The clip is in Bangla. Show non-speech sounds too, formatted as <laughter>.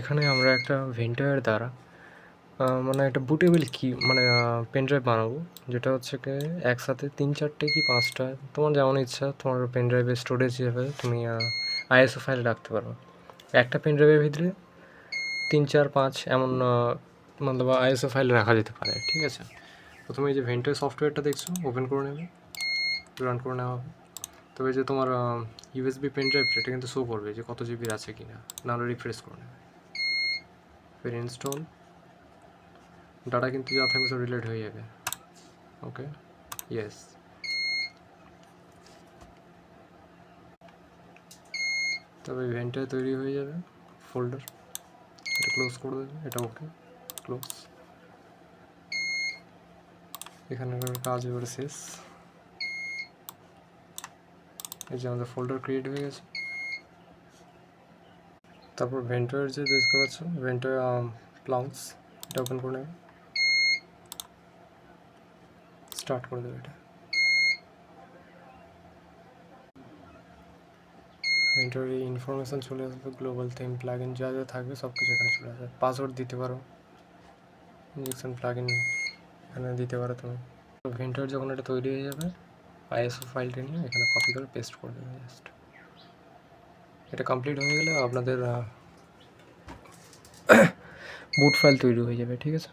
এখানে আমরা একটা ভেন্টয়ের দ্বারা মানে একটা বুটেবল কি মানে পেন ড্রাইভ বানাবো, যেটা হচ্ছে কি একসাথে তিন চারটে কি পাঁচটা, তোমার যেমন ইচ্ছা, তোমার পেন ড্রাইভের স্টোরেজ হিসেবে তুমি আইএসও ফাইল রাখতে পারো। একটা পেন ড্রাইভের ভিতরে তিন, চার, পাঁচ এমন মতলব আইএসও ফাইল রাখা যেতে পারে, ঠিক আছে? প্রথমে এই যে ভেন্টয় সফটওয়্যারটা দেখছ ওপেন করে নেবে রান করে নেওয়া হবে। তবে যে তোমার ইউএসবি পেন ড্রাইভ এটা কিন্তু শো করবে যে কত জিবির আছে কি না নাহলে রিফ্রেশ করে নেবে। ফের ইনস্টল ডাটা কিন্তু যা থাকবে সব রিলেট হয়ে যাবে ওকে ইয়েস তবে ইভেন্টে তৈরি হয়ে যাবে ফোল্ডার এটা ক্লোজ করে দেবে এটা ওকে ক্লোজ এখানকার কাজ এবারে শেষ এই যে আমাদের ফোল্ডার ক্রিয়েট হয়ে গেছে তারপর ভেন্টয়ের যে দেখতে পাচ্ছ ভেন্টয় প্লাউন্স এটা ওপেন করে নেবে স্টার্ট করে দেবে এটা। ভেন্টয়ের এই ইনফরমেশান চলে আসবে গ্লোবাল থিম প্লাগ ইন যা যা থাকবে সব কিছু এখানে চলে আসবে। পাসওয়ার্ড দিতে পারো। ইঞ্জেকশন প্লাগ ইন এখানে দিতে পারো তুমি। তো ভেন্টর যখন এটা তৈরি হয়ে যাবে আইএসও ফাইলটা নিয়ে এখানে কপি করে পেস্ট করে দেবে জাস্ট এটা কমপ্লিট হয়ে গেলে আপনাদের বুট ফাইল <coughs> তৈরি হয়ে যাবে ঠিক আছে?